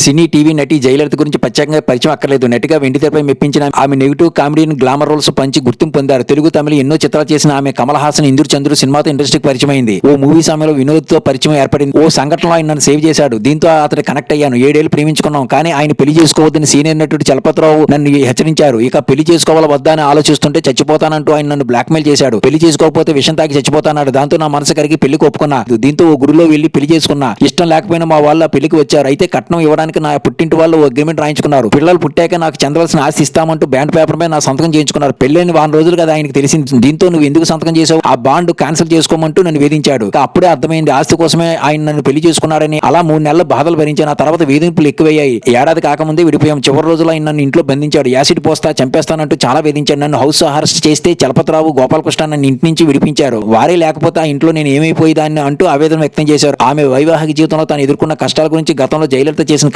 సినీ TV నటి జయలలిత గురించి ప్రత్యేకంగా పరిచయం అక్కర్లేదు. నటిగా వెండి తెరపై మెప్పించిన ఆమె నెగిటివ్ కామెడీని గ్లామర్ రోల్స్ పంచి గుర్తింపు పొందారు. తెలుగు తమిళ ఎన్నో చిత్రాలు చేసిన ఆమె కమల్ హాసన్ ఇందూర్ చంద్రు సినిమాతో ఇండస్ట్రీకి పరిచయమైంది. ఓ మూవీ సమయంలో వినోద్తో పరిచయం ఏర్పడింది. ఓ సంఘటనలో ఆయన నన్ను సేవ్ చేశాడు. దీంతో అతడు కనెక్ట్ అయ్యాను. ఏడేళ్ళు ప్రేమించుకున్నాం. కానీ ఆయన పెళ్ళి చేసుకోవద్దని సీనియర్ నటుడు చలపతిరావు నన్ను హెచ్చరించారు. ఇక పెళ్ళి చేసుకోవాలా వద్దా అని ఆలోచిస్తుంటే చచ్చిపోతానంటూ ఆయన నన్ను బ్లాక్మెయిల్ చేశాడు. పెళ్ళి చేసుకోకపోతే విషం తాగి చచ్చిపోతానాడు దాంతో నా మనసు కరిగి పెళ్ళికి ఒప్పుకున్నా. దీంతో ఓ గుడిలో వెళ్ళి పెళ్ళి చేసుకున్నా. ఇష్టం లేకపోయినా మా వాళ్ళు పెళ్ళికి వచ్చారు. అయితే కట్నం ఇవ్వడానికి నా పుట్టింటి వాళ్ళు అగ్రిమెంట్ రాయించుకున్నారు. పిల్లలు పుట్టాక నాకు చెందవలసిన ఆస్తి ఇస్తామంటూ బ్యాండ్ పేపర్ మీద నా సంతకం చేయించుకున్నారు. పెళ్ళైన వారం రోజులు కదా ఆయనకి తెలిసింది. దీంతో నువ్వు ఎందుకు సంతకం చేసావు ఆ బాండ్ క్యాన్సిల్ చేసుకోమంటూ నన్ను వేధించాడు. అప్పుడే అర్థమైంది. ఆస్తి కోసమే ఆయన నన్ను పెళ్ళి చేసుకున్నాడని అలా మూడు నెలల బాధలు భరించాను ఆ తర్వాత వేధింపులు ఎక్కువయ్యాయి. ఏడాది కాకముందే విడిపోయాం. చివరి రోజులు ఆయన నన్ను ఇంట్లో బంధించాడు. యాసిడ్ పోస్తా చంపేస్తానంటూ చాలా వేధించాడు. నన్ను హౌస్ అరెస్ట్ చేస్తే చలపతిరావు గోపాలకృష్ణ నన్ను ఇంటి నుంచి విడిపించారు. వారే లేకపోతే ఆ ఇంట్లో నేను ఏమైపోయేదాన్ని అంటూ ఆవేదన వ్యక్తం చేశారు. ఆమె వైవాహిక జీవితంలో తాను ఎదుర్కొన్న కష్టాల గురించి గతంలో జయలలిత చేసిన